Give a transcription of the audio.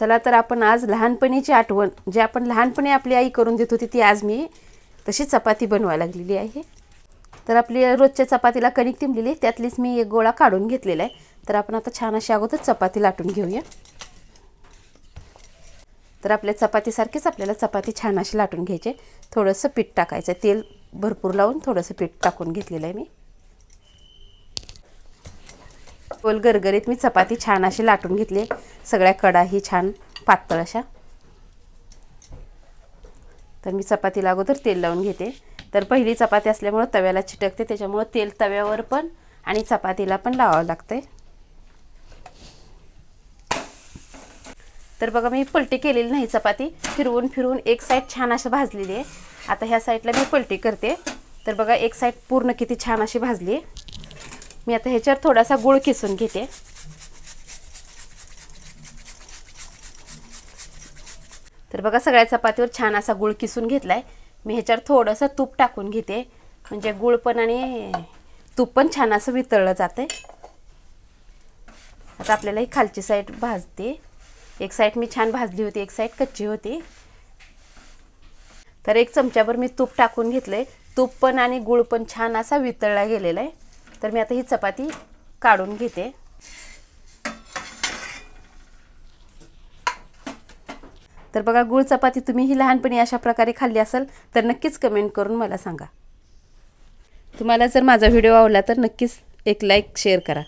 चला तर आपण आज लहानपणीची आठवण जे आपण लहानपणी आपली आई करून देत होती ती आज मी तशी चपाती बनवायला लागलेली आहे. तर आपली रोजच्या चपातीला कणिक तिंबलेली त्यातलीच मी एक गोळा काढून घेतलेला आहे. तर आपण आता छान अशी अगोदर चपाती लाटून घेऊया. तर आपल्या चपातीसारखीच आपल्याला चपाती छान अशी लाटून घ्यायची थोडंसं पीठ टाकायचं तेल भरपूर लावून थोडंसं पीठ टाकून घेतलेलं आहे मी. गोल गरगरीत मी चपाती छान अशी लाटून घेतली. सगळ्या कडाही छान पातळ अशा. तर मी चपातीला अगोदर तेल लावून घेते. तर पहिली चपाती असल्यामुळं तव्याला चिटकते त्याच्यामुळं तेल तव्यावर पण आणि चपातीला पण लावावं लागते तर बघा मी पलटी केलेली नाही चपाती. फिरवून फिरवून एक साईड छान अशी भाजलेली आहे. आता ह्या साईडला मी पलटी करते. तर बघा एक साईड पूर्ण किती छान अशी भाजली आहे. मी आता ह्याच्यावर थोडासा गुळ किसून घेते. तर बघा सगळ्या चपातीवर छान असा गुळ किसून घेतला आहे मी ह्याच्यावर थोडंसं तूप टाकून घेते. म्हणजे गुळ पण आणि तूप पण छान असं वितळलं जाते आता आपल्याला ही खालची साईड भाजते. एक साईड मी छान भाजली होती एक साईड कच्ची होती. तर एक चमच्याभर मी तूप टाकून घेतलंय. तूप पण आणि गुळ पण छान असा वितळला गेलेला आहे तर मी आता ही चपाती काढून घेते. तर बघा गुळ चपाती तुम्ही ही लहानपणी अशा प्रकारे खाल्ली असेल तर नक्कीच कमेंट करून मला सांगा. तुम्हाला जर माझा व्हिडिओ आवडला तर नक्कीच एक लाईक शेअर करा.